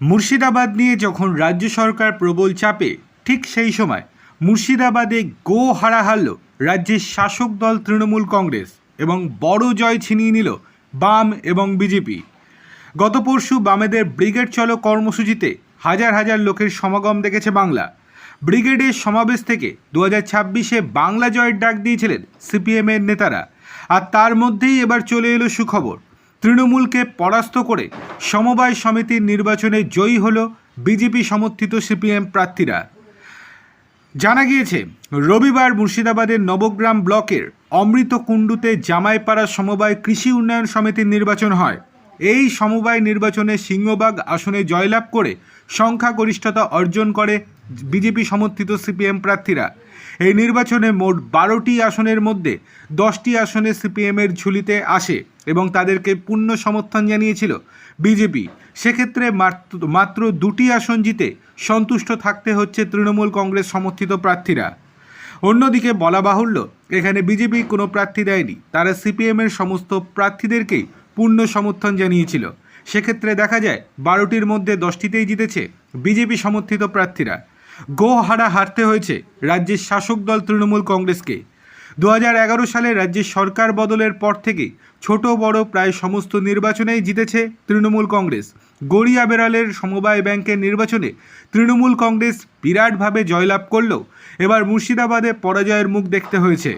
মুর্শিদাবাদ নিয়ে যখন রাজ্য সরকার প্রবল চাপে, ঠিক সেই সময় মুর্শিদাবাদে গো হারা হারল রাজ্যের শাসক দল তৃণমূল কংগ্রেস এবং বড় জয় ছিনিয়ে নিল বাম এবং বিজেপি। গত পরশু বামেদের ব্রিগেড চলো কর্মসূচিতে হাজার হাজার লোকের সমাগম দেখেছে বাংলা। ব্রিগেডের সমাবেশ থেকে দু হাজার ছাব্বিশে বাংলা জয়ের ডাক দিয়েছিলেন সিপিএমের নেতারা। আর তার মধ্যেই এবার চলে এলো সুখবর। তৃণমূলকে পরাস্ত করে সমবায় সমিতির নির্বাচনে জয়ী হল বিজেপি সমর্থিত সিপিএম প্রার্থীরা। জানা গিয়েছে, রবিবার মুর্শিদাবাদের নবগ্রাম ব্লকের অমৃত কুণ্ডুতে জামাইপাড়া সমবায় কৃষি উন্নয়ন সমিতির নির্বাচন হয়। এই সমবায় নির্বাচনে সিংহবাগ আসনে জয়লাভ করে সংখ্যাগরিষ্ঠতা অর্জন করে বিজেপি সমর্থিত সিপিএম প্রার্থীরা। এই নির্বাচনে মোট বারোটি আসনের মধ্যে দশটি আসনে সিপিএমের ঝুলিতে আসে এবং তাদেরকে পূর্ণ সমর্থন জানিয়েছিল বিজেপি। সেক্ষেত্রে মাত্র দুটি আসন জিতে সন্তুষ্ট থাকতে হচ্ছে তৃণমূল কংগ্রেস সমর্থিত প্রার্থীরা। অন্যদিকে বলা বাহুল্য, এখানে বিজেপি কোনো প্রার্থী দেয়নি। তারা সিপিএমের সমস্ত প্রার্থীদেরকেই পূর্ণ সমর্থন জানিয়েছিল। সেক্ষেত্রে দেখা যায় বারোটির মধ্যে দশটিতেই জিতেছে বিজেপি সমর্থিত প্রার্থীরা। গো হারা হারতে হয়েছে রাজ্যের শাসক দল তৃণমূল কংগ্রেসকে। দু হাজার এগারো সালে রাজ্যের সরকার বদলের পর থেকে ছোট বড় প্রায় সমস্ত নির্বাচনেই জিতেছে তৃণমূল কংগ্রেস। গড়িয়া বেড়ালের সমবায় ব্যাংকের নির্বাচনে তৃণমূল কংগ্রেস বিরাটভাবে জয়লাভ করলেও এবার মুর্শিদাবাদে পরাজয়ের মুখ দেখতে হয়েছে।